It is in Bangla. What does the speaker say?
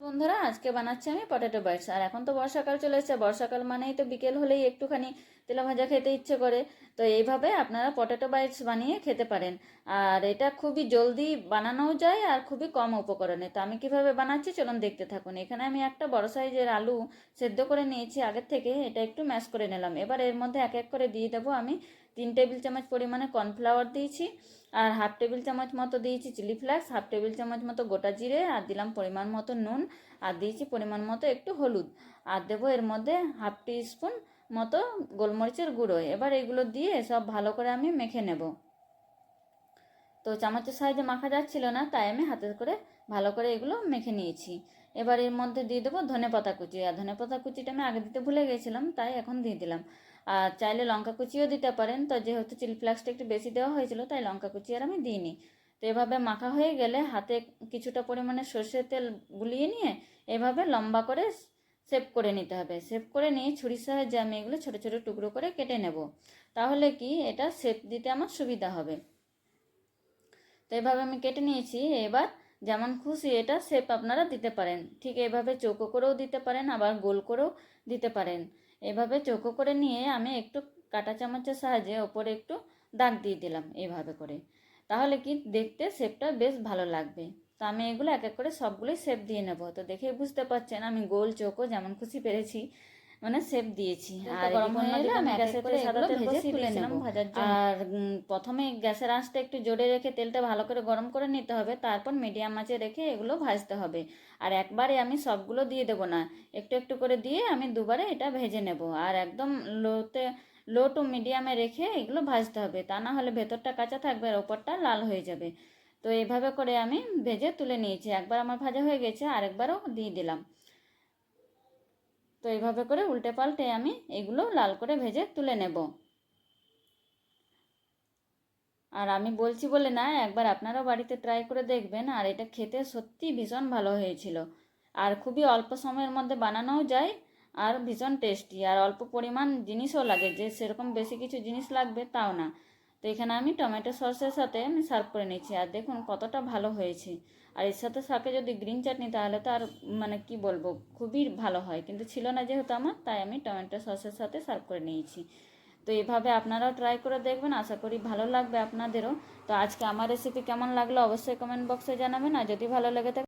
বন্ধুরা, আজকে বানাচ্ছি আমি পটেটো বাইটস আর এখন তো বর্ষাকাল চলে এসেছে, বর্ষাকাল মানেই তো বিকেল হলেই একটুখানি তেলা ভাজা খেতে ইচ্ছে করে। তো এইভাবে আপনারা পটেটো বাইটস বানিয়ে খেতে পারেন। আর এটা খুবই জলদি বানানোও যায় আর খুবই কম উপকরণে। তো আমি কীভাবে বানাচ্ছি চলুন দেখতে থাকুন। এখানে আমি একটা বড় সাইজের আলু সেদ্ধ করে নিয়েছি আগের থেকে। এটা একটু ম্যাশ করে নিলাম। এবার এর মধ্যে এক এক করে দিয়ে দেবো আমি তিন টেবিল চামচ পরিমাণে কর্নফ্লাওয়ার দিয়েছি, আর হাফ টেবিল চামচ মতো দিয়েছি চিলি ফ্লেক্স, হাফ টেবিল চামচ মতো গোটা জিরে, আর দিলাম পরিমাণ মতো নুন, আর দিয়েছি পরিমাণ মতো একটু হলুদ, আর দেবো এর মধ্যে হাফ টি স্পুন মতো গোলমরিচের গুঁড়ো। এবার এগুলো দিয়ে সব ভালো করে আমি মেখে নেব। তো চামচের সাহায্যে মাখা যাচ্ছিল না, তাই আমি হাতে করে ভালো করে এগুলো মেখে নিয়েছি। এবার এর মধ্যে দিয়ে দেবো ধনে পাতা কুচি। আর ধনে পাতা কুচিটা আমি আগে দিতে ভুলে গেছিলাম, তাই এখন দিয়ে দিলাম। আর চাইলে লঙ্কা কুচিও দিতে পারেন, তো যেহেতু চিলি ফ্লেক্সটা একটু বেশি দেওয়া হয়েছিল, তাই লঙ্কা কুচি আর আমি দিইনি। তো এভাবে মাখা হয়ে গেলে হাতে কিছুটা পরিমাণে সর্ষের তেল বুলিয়ে নিয়ে এভাবে লম্বা করে সেভ করে নিতে হবে। সেভ করে নিয়ে ছুরির সাহায্যে আমি এগুলো ছোটো ছোটো টুকরো করে কেটে নেব। তাহলে কি এটা সেপ দিতে আমার সুবিধা হবে। তো এভাবে আমি কেটে নিয়েছি। এবার যেমন খুশি এটা শেপ আপনারা দিতে পারেন। ঠিক এভাবে চৌকো করেও দিতে পারেন, আবার গোল করেও দিতে পারেন। এভাবে চৌকো করে নিয়ে আমি একটু কাঁটা চামচের সাহায্যে ওপরে একটু দাগ দিয়ে দিলাম এইভাবে করে। তাহলে কি দেখতে শেপটা বেশ ভালো লাগবে। তো আমি এগুলো এক এক করে সবগুলোই শেপ দিয়ে নেব। তো দেখে বুঝতে পারছেন আমি গোল চৌকো যেমন খুশি পেরেছি। মানে শেপ দিয়েছি। আর গরম হয়ে এলে আমি গ্যাসের করে সাদা তেল বসিয়ে দিয়েছিলাম ভাজার জন্য। আর প্রথমে গ্যাসের আঁচটা একটু জোরে রেখে তেলটা ভালো করে গরম করে নিতে হবে তারপর মিডিয়াম আঁচে রেখে এগুলো ভাজতে হবে। আর একবারে আমি সবগুলো দিয়ে দেবো না একটু একটু করে দিয়ে আমি দুবারে এটা ভেজে নেব। আর একদম লোতে লো টু মিডিয়ামে রেখে এগুলো ভাজতে হবে তা না হলে ভেতরটা কাঁচা থাকবে আর ওপরটা লাল হয়ে যাবে। তো এইভাবে করে আমি ভেজে তুলে নিয়েছি একবার আমার ভাজা হয়ে গেছে আরেকবারও দিয়ে দিলাম। তো এইভাবে করে উল্টে পাল্টে আমি এগুলো লাল করে ভেজে তুলে নেব। আর আমি বলছি বলে না, একবার আপনারাও বাড়িতে ট্রাই করে দেখবেন, আর এটা খেতে সত্যি ভীষণ ভালো হয়েছিল। আর খুবই অল্প সময়ের মধ্যে বানানোও যায়, আর ভীষণ টেস্টি আর অল্প পরিমাণ জিনিসও লাগে, যে সেরকম বেশি কিছু জিনিস লাগবে তাও না। তো এখানে আমি টমেটো সসের সাথে আমি সার্ভ করে নিচ্ছি আর দেখুন কতটা ভালো হয়েছে। আর এর সাথে সাথে যদি গ্রিন চাটনি তাহলে তো আর মানে কি বলব, খুবই ভালো হয়। কিন্তু ছিল না যেহেতু আমার, তাই আমি টমেটো সসের সাথে সার্ভ করে নিয়েছি। তো এভাবে আপনারাও ট্রাই করে দেখবেন, আশা করি ভালো লাগবে আপনাদেরও। তো আজকে আমার রেসিপি কেমন লাগল অবশ্যই কমেন্ট বক্সে জানাবেন। আর যদি ভালো লেগে থাকে